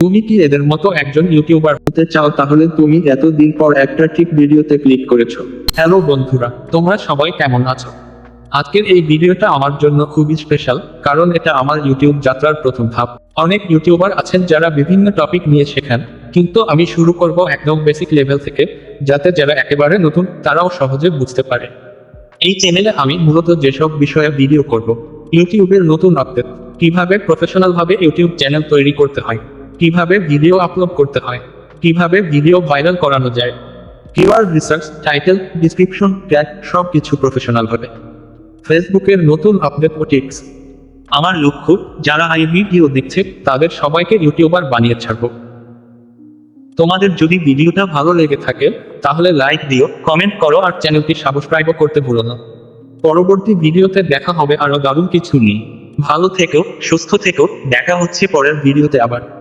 তুমি কি এদের মতো একজন ইউটিউবার হতে চাও? তাহলে তুমি এতদিন পর একটা ঠিক ভিডিওতে ক্লিক করেছ। হ্যালো বন্ধুরা, তোমরা সবাই কেমন আছো? আজকের এই ভিডিওটা আমার জন্য খুবই স্পেশাল কারণ এটা আমার ইউটিউব যাত্রার প্রথম ধাপ। অনেক ইউটিউবার আছেন যারা বিভিন্ন টপিক নিয়ে শেখান, কিন্তু আমি শুরু করব একদম বেসিক লেভেল থেকে, যাতে যারা একেবারে নতুন, তারাও সহজে বুঝতে পারে। এই চ্যানেলে আমি মূলত যেসব বিষয়ে ভিডিও করব ইউটিউবের নতুন আপডেট কীভাবে প্রফেশনাল ভাবে ইউটিউব চ্যানেল তৈরি করতে হয়? কীভাবে ভিডিও আপলোড করতে হয়? কীভাবে ভিডিও ভাইরাল করানো যায়? Keyword research title description tag সব কিছু প্রফেশনাল হবে। ফেসবুকের নতুন আপডেট ও টিপস আমার লক্ষ্য, যারা এই ভিডিও দেখছে, তাদের সবাইকে ইউটিউবার বানিয়ে ছাড়বো। তোমাদের যদি ভিডিওটা ভালো লেগে থাকে, তাহলে লাইক দিও কমেন্ট করো আর চ্যানেলটি সাবস্ক্রাইবও করতে ভুলো না। পরবর্তী ভিডিওতে দেখা হবে আরও দারুণ কিছু নিয়ে। ভালো থেকো সুস্থ থেকো দেখা হচ্ছে পরের ভিডিওতে আবার।